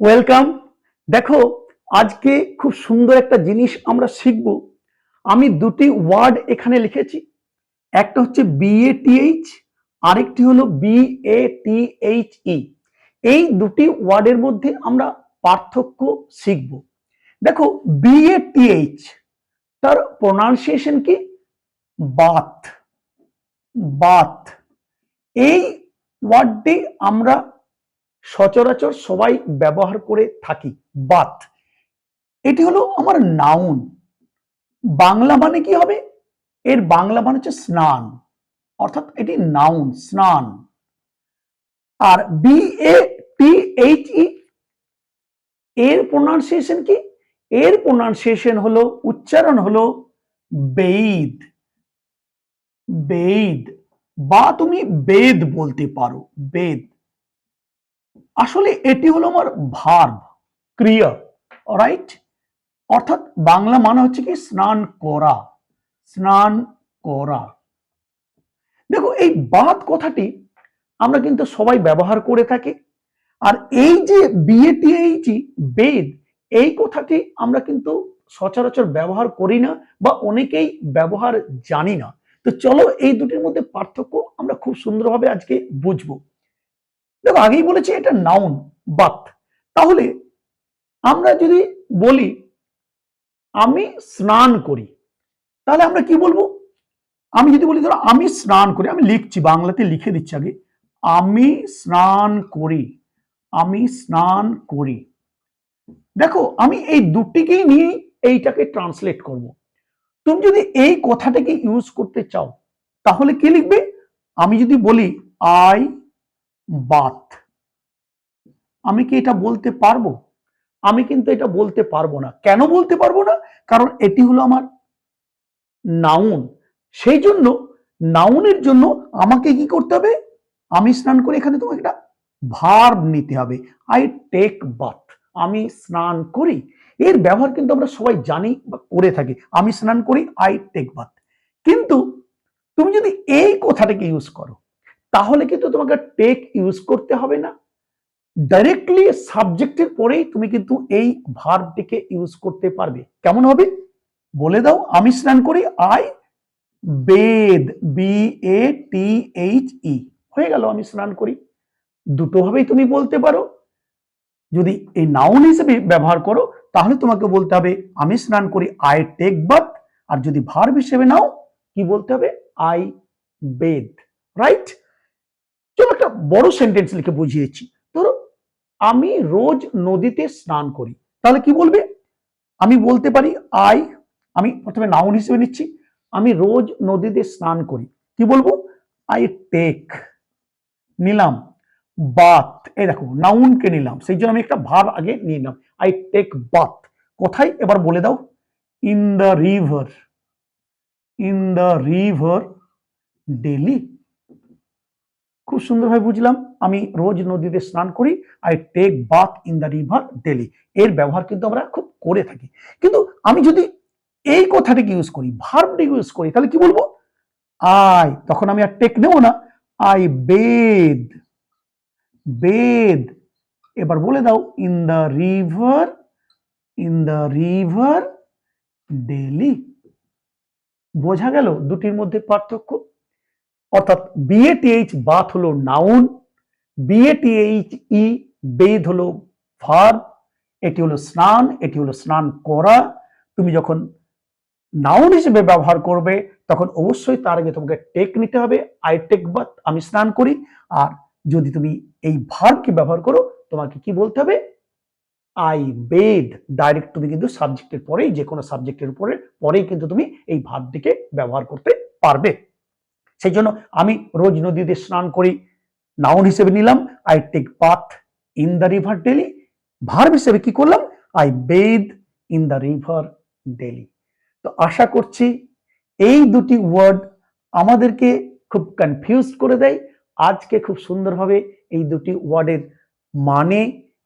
Welcome দেখো, আজকে খুব সুন্দর একটা জিনিস আমরা শিখব। আমি দুটি ওয়ার্ড এখানে লিখেছি। একটা হচ্ছে বিএটিএইচ আরেকটি হলো বিএটিএইচ ই E। এই দুটি ওয়ার্ডের মধ্যে আমরা পার্থক্য শিখব। দেখো বিএটিএইচ তার প্রোনাউন্সিয়েশন কি? বাত। বাত। এই ওয়ার্ডটি আমরা সচরাচর সবাই ব্যবহার করে থাকি বাত এটি হলো আমার নাউন বাংলা মানে কি হবে? এর বাংলা মানে হচ্ছে স্নান, অর্থাৎ এটি নাউন স্নান। আর বি এ টি এইচ ই এর প্রোনাউন্সিয়েশন কি? এর প্রোনাউন্সিয়েশন হলো, উচ্চারণ হলো বেদ বেদ বা তুমি বেদ বলতে পারো, বেদ। আসলে এটি হলো আমার ভার্ব, ক্রিয়া রাইট অর্থাৎ বাংলা মানে হচ্ছে কি স্নান করা স্নান করা। দেখো, এই বাদ কথাটি আমরা কিন্তু সবাই ব্যবহার করে থাকি, আর এই যে বিএটিএইচি বেদ, এই কথাটি আমরা কিন্তু সচরাচর ব্যবহার করি না বা অনেকেই ব্যবহার জানি না। তো চলো, এই দুটির মধ্যে পার্থক্য আমরা খুব সুন্দরভাবে আজকে বুঝব। দেখো, আগেই বলেছি এটা নাউন বাত তাহলে আমরা যদি বলি, আমি স্নান করি, তাহলে আমরা কি বলব? আমি যদি বলি, ধরো, আমি স্নান করি, আমি লিখছি, বাংলাতে লিখে দিচ্ছি আগে, আমি স্নান করি, আমি স্নান করি। দেখো, আমি এই দুটিকেই নিয়ে এইটাকে ট্রান্সলেট করব। তুমি যদি এই কথাটাকে ইউজ করতে চাও, তাহলে কি লিখবে? আমি যদি বলি আই বাথ আমি কি এটা বলতে পারব? আমি কিন্তু এটা বলতে পারব না। কেন বলতে পারব না? কারণ এটি হলো আমার নাউন। সেই জন্য নাউনের জন্য আমাকে কি করতে হবে? আমি স্নান করে এখানে তোমাকে একটা ভার্ব নিতে হবে। I take bath. আমি স্নান করি। এর ব্যবহার কিন্তু আমরা সবাই জানি বা করে থাকি। আমি স্নান করি, আই টেক বাথ। কিন্তু তুমি যদি এই কথাটাকে ইউজ করো তাহলে কিন্তু তোমাকে টেক ইউজ করতে হবে না। ডাইরেক্টলি সাবজেক্টের পরেই তুমি কিন্তু এই ভার্বটিকে ইউজ করতে পারবে। কেমন হবে? বলে দাও, আমি স্নান করি I bathe B A T H E হয়ে গেল, আমি স্নান করি। দুটো ভাবেই তুমি বলতে পারো। যদি এই নাউন হিসেবে ব্যবহার করো, তাহলে তোমাকে বলতে হবে, আমি স্নান করি আই টেক বাথ আর যদি ভার্ব হিসেবে নাও, কি বলতে হবে? আই বেদ রাইট চলো একটা বড় সেন্টেন্স লিখে বুঝিয়েছি ধরো, আমি রোজ নদীতে স্নান করি। তাহলে কি বলবে? আমি বলতে পারি আই আমি প্রথমে নাউন হিসেবে নিচ্ছি, আমি রোজ নদীতে স্নান করি। কি বলব? আই টেক নিলাম বাথ এই দেখো নাউনকে নিলাম, সেই জন্য আমি একটা ভাব আগে নিয়ে নিলাম। আই টেক বাথ কোথায়? এবার বলে দাও in the river in the river daily খুব সুন্দরভাবে বুঝলাম। আমি রোজ নদীতে স্নান করি I take bath in the river daily এর ব্যবহার কিন্তু আমরা খুব করে থাকি। কিন্তু আমি যদি এই কথাটাকে ইউজ করি ভার্বটি ইউজ করি, তাহলে কি বলব? আই তখন আমি আর টেক নেব না। আই বেদ বেদ এবার বলে দাও in the river in the river daily বোঝা গেল? দুটির মধ্যে পার্থক্য অর্থাৎ বিএটিএইচ বাথ হলো নাউন বিএটিএইচ ই বেদ হলো ভার্ব এটি হলো স্নান, এটি হলো স্নান করা। তুমি যখন নাউন হিসেবে ব্যবহার করবে, তখন অবশ্যই তার আগে তোমাকে টেক নিতে হবে আই টেক বাথ আমি স্নান করি। আর যদি তুমি এই ভার্বকে ব্যবহার করো, তোমাকে কি বলতে হবে? আই বেদ ডাইরেক্ট তুমি কিন্তু সাবজেক্টের পরেই যে কোনো সাবজেক্টের উপরে, পরেই কিন্তু তুমি এই ভার্বটিকে ব্যবহার করতে পারবে। সেই জন্য আমি রোজ নদীতে স্নান করি নাউন হিসেবে নিলাম I take bath in the river daily verb হিসেবে কি করলাম? I bathe in the river daily তো আশা করছি এই দুটি ওয়ার্ড আমাদেরকে খুব কনফিউজ করে দেয়। আজকে খুব সুন্দরভাবে এই দুটি ওয়ার্ডের মানে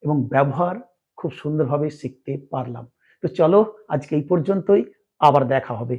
এবং ব্যবহার খুব সুন্দরভাবে শিখতে পারলাম। তো চলো আজকে এই পর্যন্তই, আবার দেখা হবে।